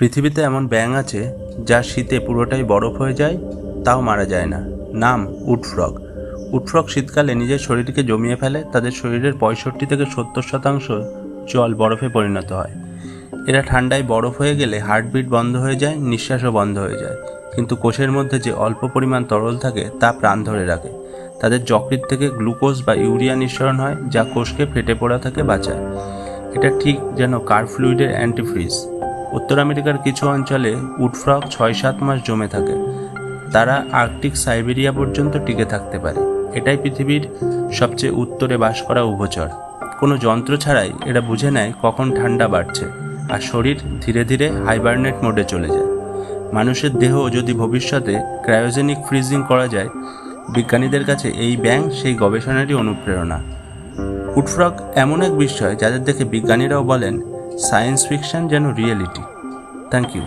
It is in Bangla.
পৃথিবীতে এমন ব্যাঙ আছে যা শীতে পুরোটাই বরফ হয়ে যায়, তাও মারা যায় না। নাম উডফ্রগ উডফ্রগ শীতকালে নিজের শরীরকে জমিয়ে ফেলে, তাদের শরীরের পঁয়ষট্টি থেকে সত্তর শতাংশ জল বরফে পরিণত হয়। এরা ঠান্ডায় বরফ হয়ে গেলে হার্টবিট বন্ধ হয়ে যায়, নিঃশ্বাসও বন্ধ হয়ে যায়। কিন্তু কোষের মধ্যে যে অল্প পরিমাণ তরল থাকে, তা প্রাণ ধরে রাখে। তাদের যকৃৎ থেকে গ্লুকোজ বা ইউরিয়া নিঃসরণ হয়, যা কোষকে ফেটে পড়া থেকে বাঁচায়। এটা ঠিক যেন কার ফ্লুইডের অ্যান্টিফ্রিজ। উত্তর আমেরিকার কিছু অঞ্চলে উডফ্রগ ছয় সাত মাস জমে থাকে। তারা আর্কটিক সাইবেরিয়া পর্যন্ত টিকে থাকতে পারে। এটাই পৃথিবীর সবচেয়ে উত্তরে বাস করা উভচর। কোনো যন্ত্র ছাড়াই এরা বুঝে নেয় কখন ঠান্ডা বাড়ছে আর শরীর ধীরে ধীরে হাইবারনেট মোডে চলে যায়। মানুষের দেহ যদি ভবিষ্যতে ক্রায়োজেনিক ফ্রিজিং করা যায়, বিজ্ঞানীদের কাছে এই ব্যাঙ সেই গবেষণারই অনুপ্রেরণা। উডফ্রগ এমন এক বিষয় যাদের দেখে বিজ্ঞানীরাও বলেন সায়েন্স ফিকশন যেন রিয়েলিটি। Thank you.